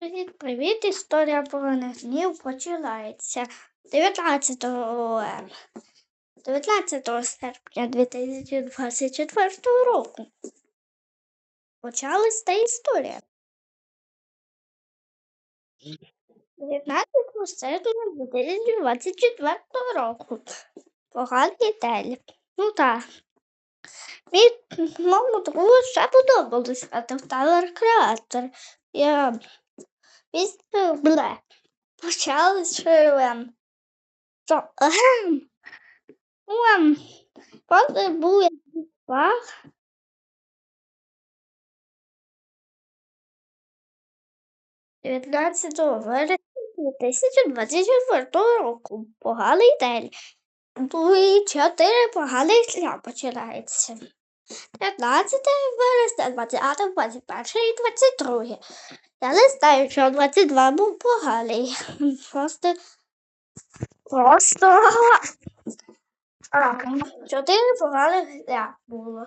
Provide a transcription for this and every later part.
Привіт, привіт! Історія поганих днів починається 19 ем, 19 серпня 2024 року. Почалась та історія. 19 серпня 2024 року. Поганий день. Ну так. Мій моєму другу ще подобалось в Tower Creator. Я після бле. Почали з що ем, ем, просто був. Дев'ятнадцятого вересня 2024 року. Поганий день. Другі чотири поганих дня починається. 15 вересня, 20, 21 і 22. Я не знаю, що 22 був поганий. Просто. Просто. А, чотири поганих дня було.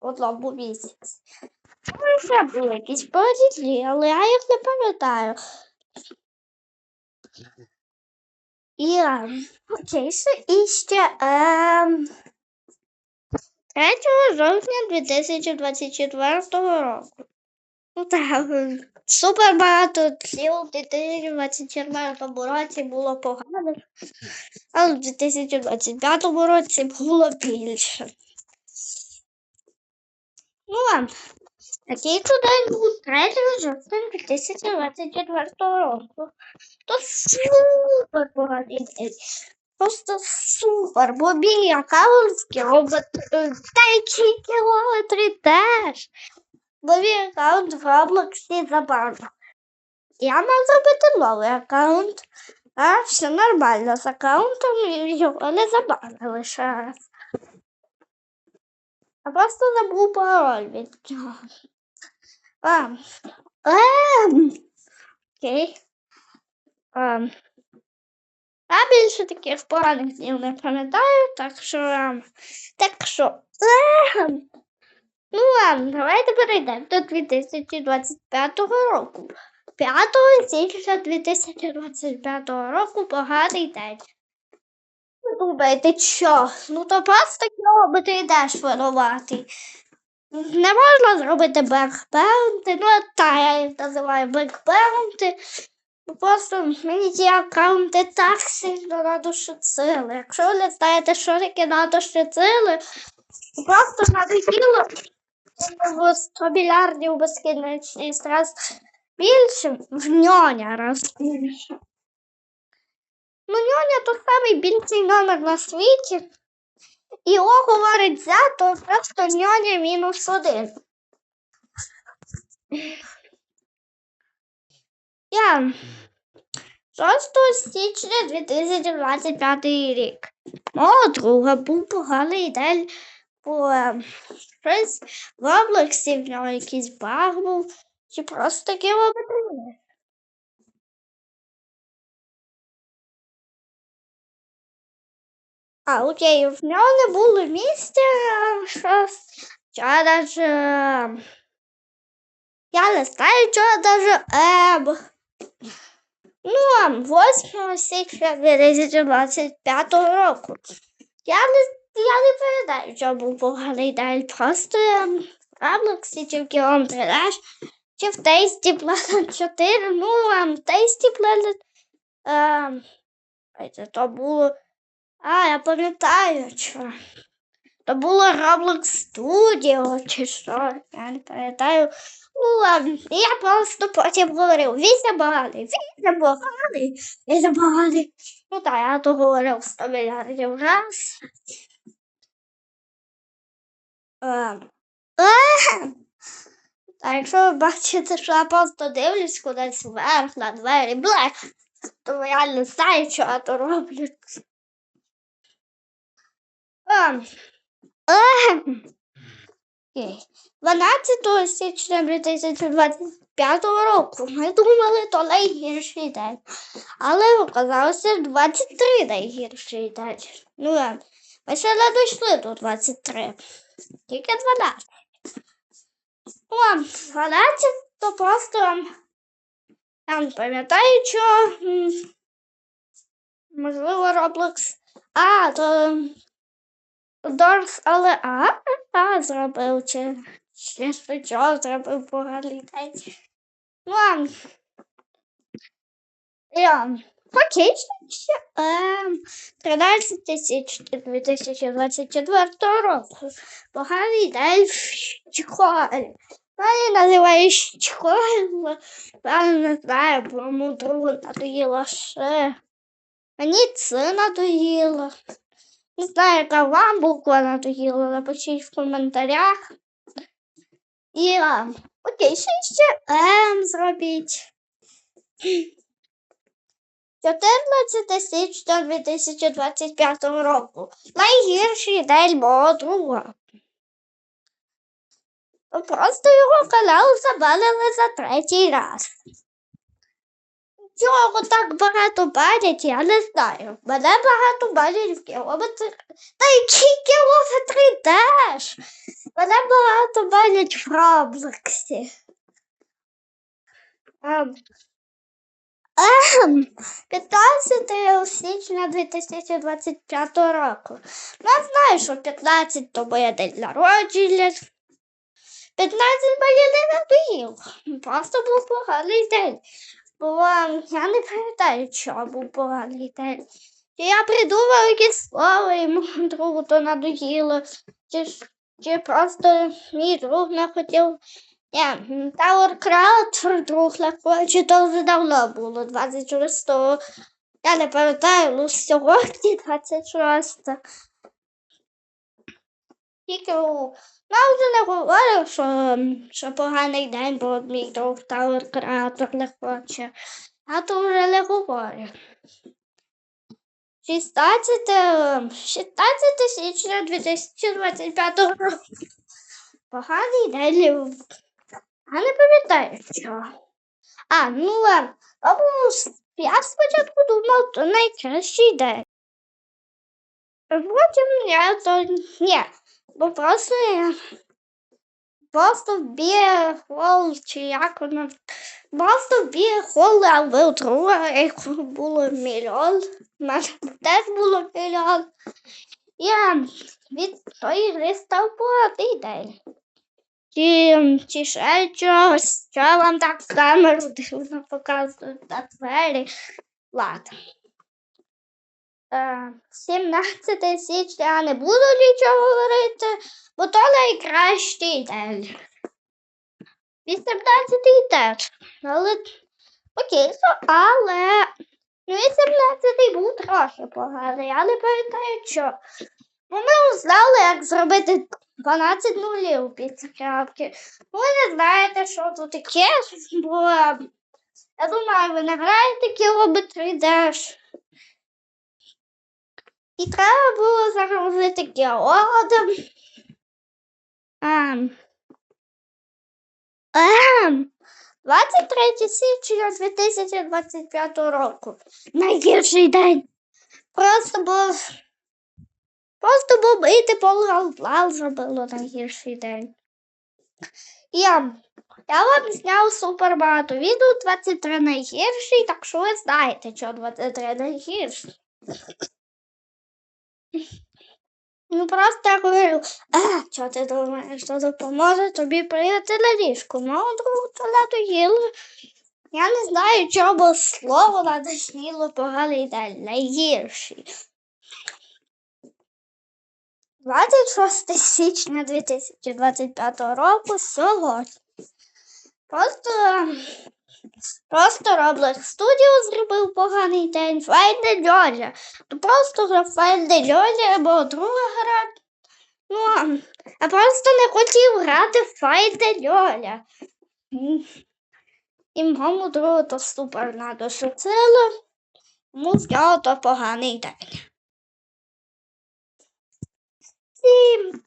Одному місяці. Ще були якісь поділі, але я їх не пам'ятаю. І, окей, і ще ем, 3 жовтня 2024 року. Ну так, супер багато слів у 2024 році було погано, а в 2025 році було більше. Ну ладно, такий чудовий був 3 жовтня 2024 року. То супер день. Просто супер, бо мій аккаунт в кілометрі, та які кілометри теж. Бо мій аккаунт в Роблоксі забанив. Я мав зробити новий аккаунт, а все нормально з аккаунтом його не забанили ще раз. Я просто забув пароль від нього. А, ем, окей. Ем, я більше таких поганих днів не пам'ятаю, так що, ем, так що, ем, ну ладно, давайте перейдемо до 2025 року. 5 січня 2025 року поганий день. Ви думаєте, що? Ну то просто бо ти йдеш винуватий. Не можна зробити бекбеунти, ну та я їх називаю бекбеунти. Просто мені ті аккаунти так сильно надошицили. Якщо ви не знаєте, що таке надошицили, то просто надоїло в 100 мільярдів безкінечність раз більше, в ньоня раз більше. Ну, ньоня то самий більший номер на світі. І о говорить за, то просто ньоня мінус один. Я 6 січня 2025 рік. Мого друга був поганий день, бо ем, щось в облаксі в нього якийсь баг був, чи просто кілометри. А, окей, в нього не було місця ем, щось. Чи даже. ем, Я не знаю, чого даже. Ну, а 8 січня 2025 року. Я не, я не пам'ятаю, що був поганий день. Просто Роблоксі чи в кілометрі Dash, чи в Tasty Planet 4. Ну, Tasty Planet. Ем, це то було. А, я пам'ятаю, що. То було Roblox Studio чи що, я не пам'ятаю. Ну я просто потім говорив, візя поганий, візя поганий, візя поганий. Ну так, я то говорив 100 мільярдів раз. Ем, ем. Та якщо ви бачите, що я просто дивлюсь кудись вверх на двері, бле, то я не знаю, що я то роблю. Ем, ем. Окей. 12 січня 2025 року ми думали, то найгірший день. Але оказалося 23 найгірший день. Ну, ми ще не дійшли до 23. Тільки 12. Ну, ладно, 12 то просто Я не пам'ятаю, що. Можливо, Roblox. А, то. Дорс, але а, а зробив чи. Чи що зробив поганий день. Я. Окей, ще. Ем, 13 січня 2024 року. Поганий день в школі. Мене називають школою. Я не знаю, бо моєму другу надоїло ще. Мені це надоїло. Не знаю, яка вам буква надоїла, напишіть в коментарях. І а, окей, ще ще М зробіть. 14 січня 2025 року. Найгірший день мого друга. Просто його канал забанили за третій раз. Чого так багато банять, я не знаю. Мене багато банять в кілометр. Та які кілометри йдеш? Мене багато банять в Роблоксі. Ем, ем, 15 січня 2025 року. Ну, Я знаю, що 15 то моє день народження. 15 мені не надоїло. Просто був поганий день. Бо я не пам'ятаю, був поганий день. Я придумав якесь слово і моєму другу то надоїло. Чи, чи просто мій друг не хотів. Ні, м, Tower друг не хоче, то вже давно було, 26 Я не пам'ятаю, ну сьогодні 26. Тільки у я вже не говорив, що, що поганий день, бо мій друг Tower Creator не хоче. Я то вже не говорю. 16, ем, 16 січня 2025 року. Поганий день. Я не пам'ятаю що. А, ну с- я спочатку думав, то найкращий день. Потім я то ні, бо просто я просто бігав, чи як воно. Просто бігав, а ви друга, їх було мільйон. У мене теж було мільйон. Я від тої гри став поганий день. Чи, чи ще щось, що вам так камеру дивно показують на двері. Ладно. Е, 17 січня я не буду нічого говорити, бо то найкращий день. 18 теж. Але то, але ну, 18 був трохи поганий, я не пам'ятаю що. Ну, ми узнали, як зробити 12 нулів під крапки. Ви не знаєте, що тут таке, бо е, я думаю, ви не граєте кілометри деш. І треба було загрузити кілодом. Ем. Ем. 23 січня 2025 року. Найгірший день. Просто був. Просто був бити полгалплал зробило найгірший день. Я, я вам зняв супер багато відео 23 найгірший, так що ви знаєте, що 23 найгірший. Ну просто я говорю, а, що ти думаєш, що допоможе тобі прийти на ліжку? Мого другу то надоїло. Я не знаю, чому слово надоїло поганий день, найгірший. 26 січня 2025 року сьогодні. Просто, просто Roblox Studio зробив поганий день. Файне Льоля. То просто грав Файне Льоля або друга гра. Ну, а- просто не хотів грати в Льоля. М. І моєму другу то супер надо шуцило. Тому нього то поганий день. Всім